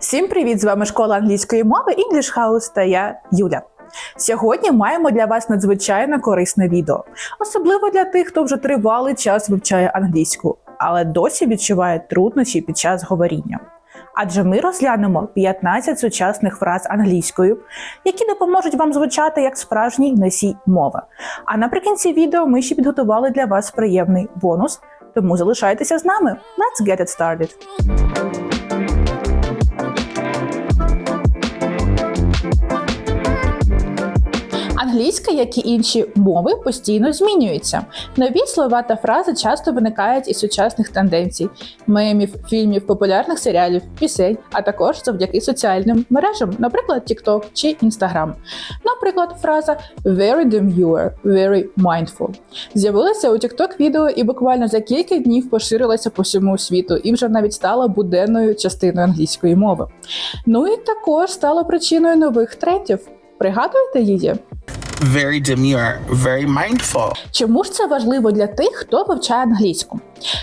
Всім привіт! З вами школа англійської мови English House та я Юля. Сьогодні маємо для вас надзвичайно корисне відео, особливо для тих, хто вже тривалий час вивчає англійську, але досі відчуває труднощі під час говоріння. Адже ми розглянемо 15 сучасних фраз англійською, які допоможуть вам звучати як справжній носій мови. А наприкінці відео ми ще підготували для вас приємний бонус, тому залишайтеся з нами. Let's get it started! Англійська, як і інші мови, постійно змінюється. Нові слова та фрази часто виникають із сучасних тенденцій, мемів, фільмів, популярних серіалів, пісень, а також завдяки соціальним мережам, наприклад, TikTok чи Instagram. Наприклад, фраза very demure, very mindful з'явилася у TikTok відео і буквально за кілька днів поширилася по всьому світу і вже навіть стала буденною частиною англійської мови. Ну і також стала причиною нових трендів. Пригадуєте її? Very demure, very mindful. Чому ж це важливо для тих, хто вивчає англійську?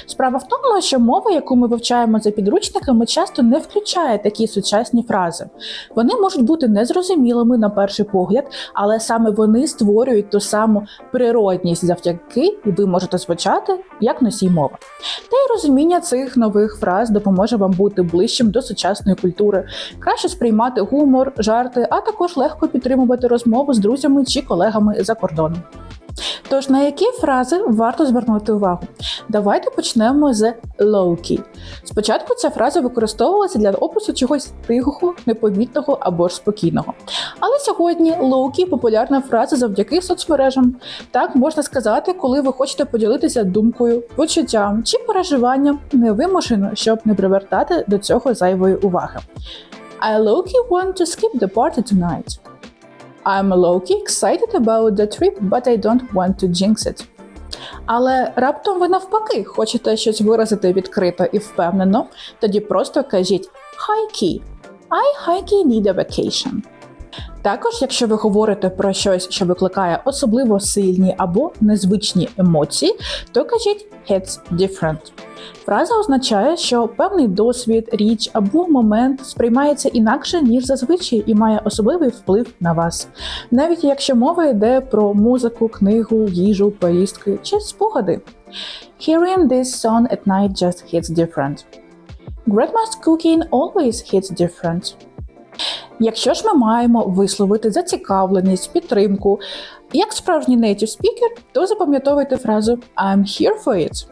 Справа в тому, що мова, яку ми вивчаємо за підручниками, часто не включає такі сучасні фрази. Вони можуть бути незрозумілими на перший погляд, але саме вони створюють ту саму природність, завдяки ви можете звучати як носій мови. Та й розуміння цих нових фраз допоможе вам бути ближчим до сучасної культури, краще сприймати гумор, жарти, а також легко підтримувати розмову з друзями чи колегами за кордоном. Тож на які фрази варто звернути увагу? Давайте почнемо з low-key. Спочатку ця фраза використовувалася для опису чогось тихого, непомітного або ж спокійного. Але сьогодні low-key – популярна фраза завдяки соцмережам. Так можна сказати, коли ви хочете поділитися думкою, почуттям чи переживанням невимушено, щоб не привертати до цього зайвої уваги. I low-key want to skip the party tonight. I'm low-key excited about the trip, but I don't want to jinx it. Але раптом ви навпаки хочете щось виразити відкрито і впевнено, тоді просто кажіть high-key. I high-key need a vacation. Також, якщо ви говорите про щось, що викликає особливо сильні або незвичні емоції, то кажіть it's different. Фраза означає, що певний досвід, річ або момент сприймається інакше, ніж зазвичай, і має особливий вплив на вас. Навіть якщо мова йде про музику, книгу, їжу, поїздки чи спогади. Hearing this song at night just hits different. Grandma's cooking always hits different. Якщо ж ми маємо висловити зацікавленість, підтримку, як справжній native speaker, то запам'ятовуйте фразу I'm here for it.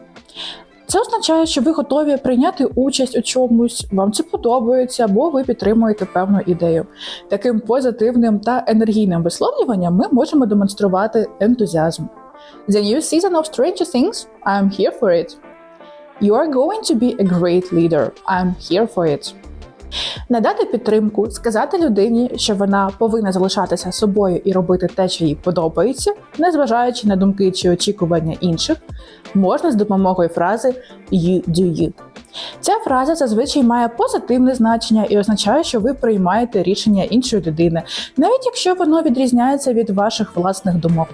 Це означає, що ви готові прийняти участь у чомусь, вам це подобається, або ви підтримуєте певну ідею. Таким позитивним та енергійним висловлюванням ми можемо демонструвати ентузіазм. The new season of Stranger Things, I'm here for it. You are going to be a great leader. I'm here for it. Надати підтримку, сказати людині, що вона повинна залишатися собою і робити те, що їй подобається, незважаючи на думки чи очікування інших, можна з допомогою фрази «you do you». Ця фраза зазвичай має позитивне значення і означає, що ви приймаєте рішення іншої людини, навіть якщо воно відрізняється від ваших власних думок.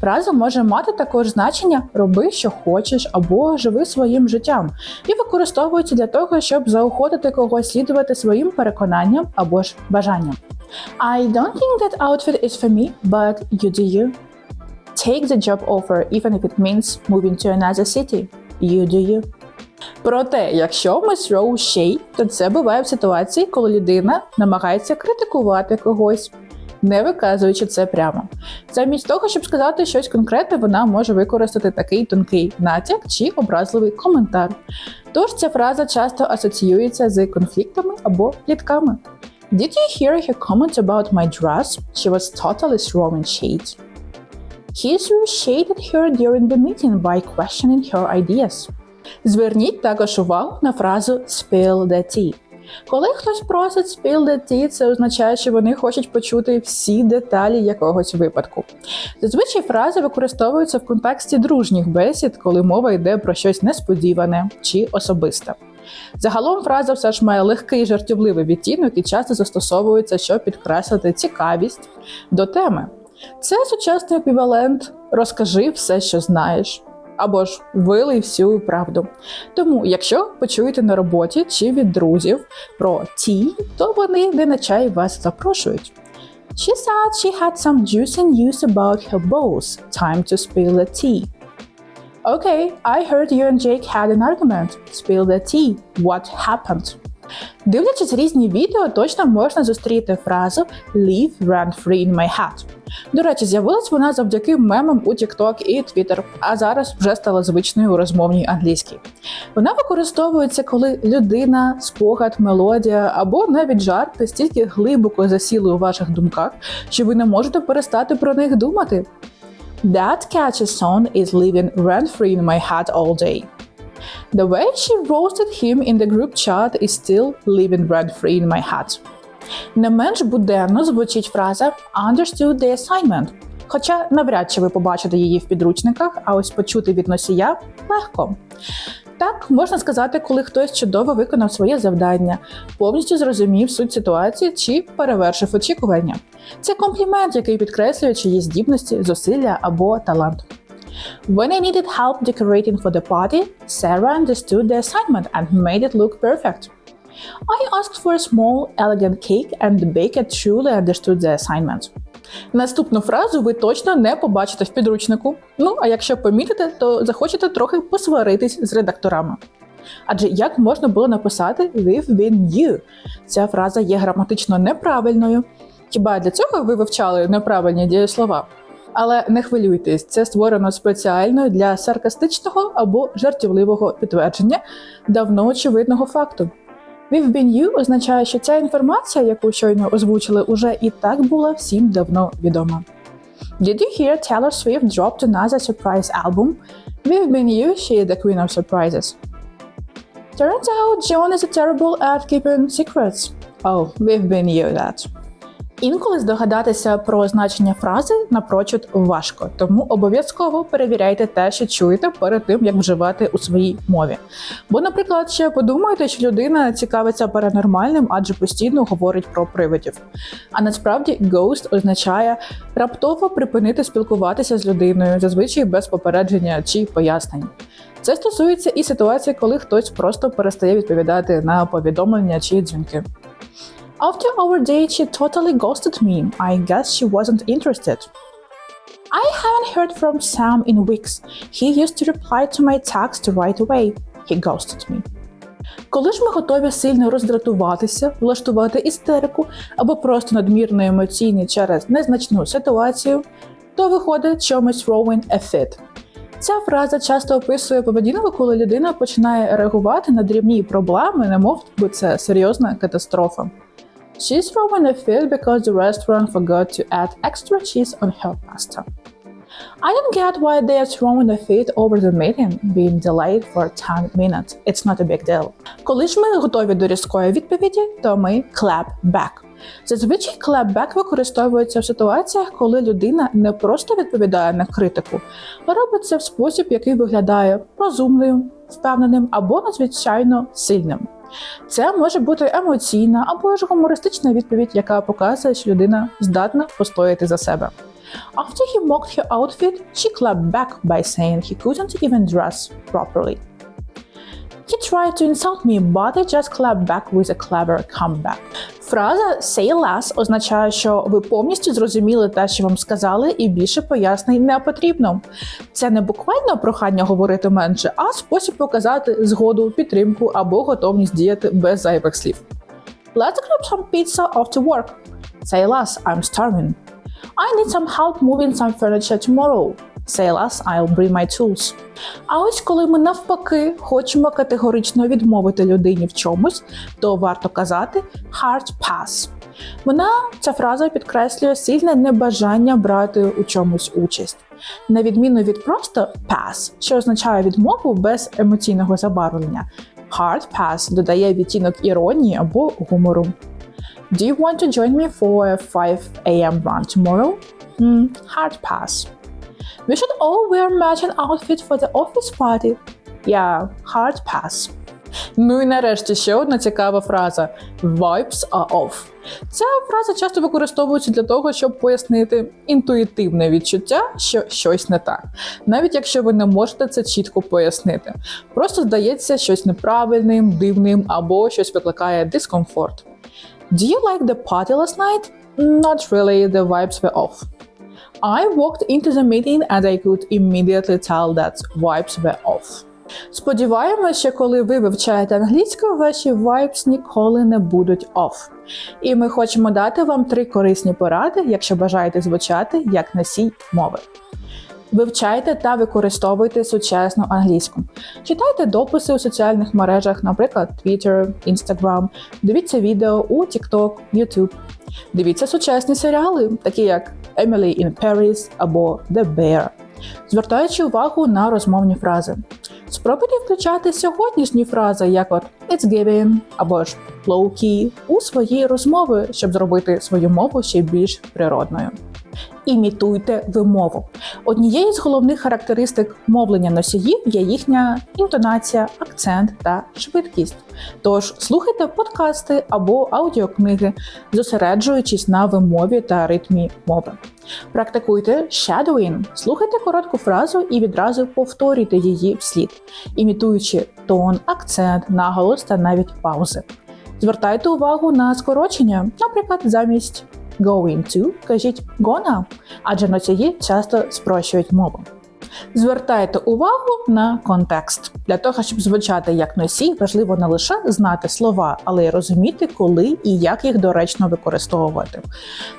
Фраза може мати також значення роби, що хочеш, або живи своїм життям, і використовується для того, щоб заохотити когось слідувати своїм переконанням або ж бажанням. I don't think that outfit is for me, but you do you. Take the job offer, even if it means moving to another city. You do you. Проте, якщо ми throw shade, то це буває в ситуації, коли людина намагається критикувати когось, не виказуючи це прямо. Замість того, щоб сказати щось конкретне, вона може використати такий тонкий натяк чи образливий коментар. Тож ця фраза часто асоціюється з конфліктами або плітками. Did you hear her comment about my dress? She was totally throwing shade. He threw shade at her during the meeting by questioning her ideas. Зверніть також увагу на фразу spill the tea. Коли хтось просить spill the tea, це означає, що вони хочуть почути всі деталі якогось випадку. Зазвичай фрази використовуються в контексті дружніх бесід, коли мова йде про щось несподіване чи особисте. Загалом фраза все ж має легкий жартівливий відтінок і часто застосовується, щоб підкреслити цікавість до теми. Це сучасний еквівалент Розкажи все, що знаєш або ж вилий всю правду. Тому, якщо почуєте на роботі чи від друзів про tea, то вони не на чай вас запрошують. She said she had some juicy news about her boss. Time to spill the tea. Okay, I heard you and Jake had an argument. Spill the tea. What happened? Дивлячись різні відео, точно можна зустріти фразу Leave rent free in my hat. До речі, з'явилась вона завдяки мемам у TikTok і Twitter, а зараз вже стала звичною у розмовній англійській. Вона використовується, коли людина, спогад, мелодія або навіть жарт настільки глибоко засіли у ваших думках, що ви не можете перестати про них думати. That catchy song is living rent-free in my head all day. The way she roasted him in the group chat is still living rent-free in my head. Не менш буденно звучить фраза understood the assignment, хоча навряд чи ви побачите її в підручниках, а ось почути від носія легко. Так, можна сказати, коли хтось чудово виконав своє завдання, повністю зрозумів суть ситуації чи перевершив очікування. Це комплімент, який підкреслює чиї здібності, зусилля або талант. When I needed help decorating for the party, Sarah understood the assignment and made it look perfect. I asked for a small, elegant cake and the baker truly understood the assignment. Наступну фразу ви точно не побачите в підручнику. Ну, а якщо помітите, то захочете трохи посваритись з редакторами. Адже як можна було написати «We've been you»? Ця фраза є граматично неправильною. Хіба для цього ви вивчали неправильні дієслова? Але не хвилюйтесь, це створено спеціально для саркастичного або жартівливого підтвердження давно очевидного факту. We've been you означає, що ця інформація, яку щойно озвучили, уже і так була всім давно відома. Did you hear Taylor Swift dropped another surprise album? We've been you, she is the queen of surprises. Turns out John is terrible at keeping secrets. Oh, we've been you that. Інколи здогадатися про значення фрази напрочуд важко, тому обов'язково перевіряйте те, що чуєте перед тим, як вживати у своїй мові. Бо, наприклад, ще подумайте, що людина цікавиться паранормальним, адже постійно говорить про привидів. А насправді ghost означає раптово припинити спілкуватися з людиною, зазвичай без попередження чи пояснень. Це стосується і ситуації, коли хтось просто перестає відповідати на повідомлення чи дзвінки. After our date, she totally ghosted me. I guess she wasn't interested. I haven't heard from Sam in weeks. He used to reply to my text right away. He ghosted me. Коли ж ми готові сильно роздратуватися, влаштувати істерику або просто надмірно емоційні через незначну ситуацію, то виходить, що ми throwing a fit. Ця фраза часто описує поведінку, коли людина починає реагувати на дрібні проблеми, немов би це серйозна катастрофа. She's throwing a fit because the restaurant forgot to add extra cheese on her pasta. I don't get why they are throwing a fit over the meeting being delayed for 10 minutes. It's not a big deal. Коли ж ми готові до різкої відповіді, то ми clap back. Зазвичай back використовується в ситуаціях, коли людина не просто відповідає на критику, а робить це в спосіб, який виглядає розумним, впевненим або надзвичайно сильним. Це може бути емоційна або ж гумористична відповідь, яка показує, що людина здатна постояти за себе. After he mocked her outfit, she clapped back by saying he couldn't even dress properly. He tried to insult me, but I just clapped back with a clever comeback. Фраза say less означає, що ви повністю зрозуміли те, що вам сказали, і більше пояснень не потрібно. Це не буквально прохання говорити менше, а спосіб показати згоду, підтримку або готовність діяти без зайвих слів. Let's grab some pizza after work. Say less, I'm starving. I need some help moving some furniture tomorrow. Say less, I'll bring my tools. А ось коли ми навпаки хочемо категорично відмовити людині в чомусь, то варто казати hard pass. Вона ця фраза підкреслює сильне небажання брати у чомусь участь, на відміну від просто pass, що означає відмову без емоційного забарвлення. Hard pass додає відтінок іронії або гумору. Do you want to join me for a 5 a.m. run tomorrow? Mm, hard pass. We should all wear matching outfit for the office party. Yeah, hard pass. Ну і нарешті ще одна цікава фраза Vibes are off. Ця фраза часто використовується для того, щоб пояснити інтуїтивне відчуття, що щось не так, навіть якщо ви не можете це чітко пояснити. Просто здається щось неправильним, дивним або щось викликає дискомфорт. Do you like the party last night? Not really, the vibes were off. I walked into the meeting and I could immediately tell that vibes were off. Сподіваємося, що коли ви вивчаєте англійську, ваші vibes ніколи не будуть off. І ми хочемо дати вам три корисні поради, якщо бажаєте звучати як носій мови. Вивчайте та використовуйте сучасну англійську. Читайте дописи у соціальних мережах, наприклад, Twitter, Instagram. Дивіться відео у TikTok, YouTube. Дивіться сучасні серіали, такі як Emily in Paris або The Bear, звертаючи увагу на розмовні фрази. Спробуйте включати сьогоднішні фрази, як от It's given або ж low-key у свої розмови, щоб зробити свою мову ще більш природною. Імітуйте вимову. Однією з головних характеристик мовлення носіїв є їхня інтонація, акцент та швидкість. Тож слухайте подкасти або аудіокниги, зосереджуючись на вимові та ритмі мови. Практикуйте shadowing. слухайте коротку фразу і відразу повторюйте її вслід, імітуючи тон, акцент, наголос та навіть паузи. Звертайте увагу на скорочення, наприклад, замість going to кажіть gonna, адже носії часто спрощують мову. Звертайте увагу на контекст. Для того, щоб звучати як носій, важливо не лише знати слова, але й розуміти, коли і як їх доречно використовувати.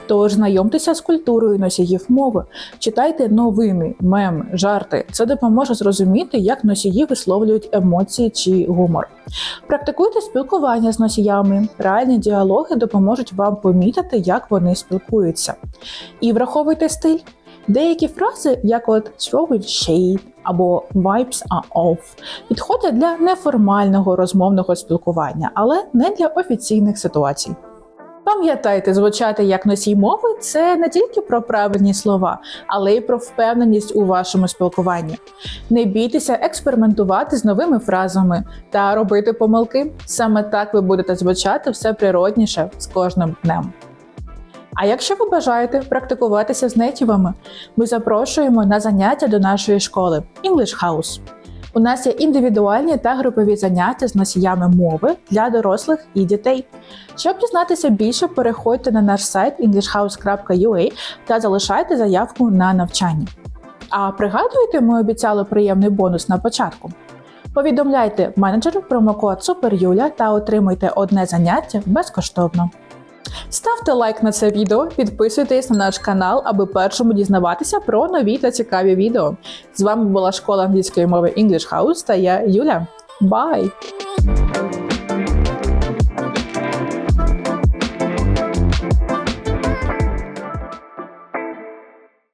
Тож знайомтеся з культурою носіїв мови, читайте новини, меми, жарти. Це допоможе зрозуміти, як носії висловлюють емоції чи гумор. Практикуйте спілкування з носіями. Реальні діалоги допоможуть вам помітити, як вони спілкуються. І враховуйте стиль. Деякі фрази, як от throw shade або vibes are off, підходять для неформального розмовного спілкування, але не для офіційних ситуацій. Пам'ятайте, звучати як носій мови це не тільки про правильні слова, але й про впевненість у вашому спілкуванні. Не бійтеся експериментувати з новими фразами та робити помилки. Саме так ви будете звучати все природніше з кожним днем. А якщо ви бажаєте практикуватися з нейтівами, ми запрошуємо на заняття до нашої школи English House. У нас є індивідуальні та групові заняття з носіями мови для дорослих і дітей. Щоб дізнатися більше, переходьте на наш сайт englishhouse.ua та залишайте заявку на навчання. А пригадуєте, ми обіцяли приємний бонус на початку. Повідомляйте менеджеру промокод SUPERYULЯ та отримуйте одне заняття безкоштовно. Ставте лайк на це відео, підписуйтесь на наш канал, аби першому дізнаватися про нові та цікаві відео. З вами була школа англійської мови English House та я Юля. Бай!